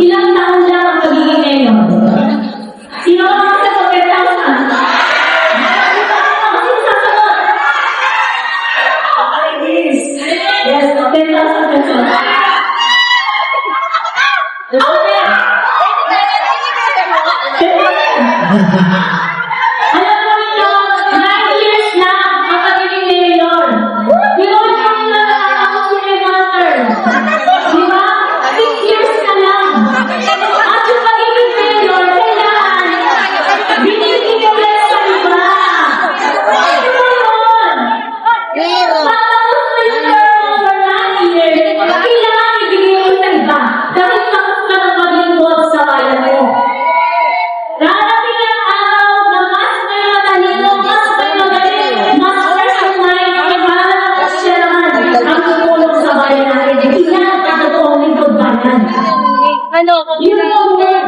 Ilang taon lang ang pagiging mayor? Sino ka sa pagkatausan? Yes, 10,000 pesos. Okay. ano, you know,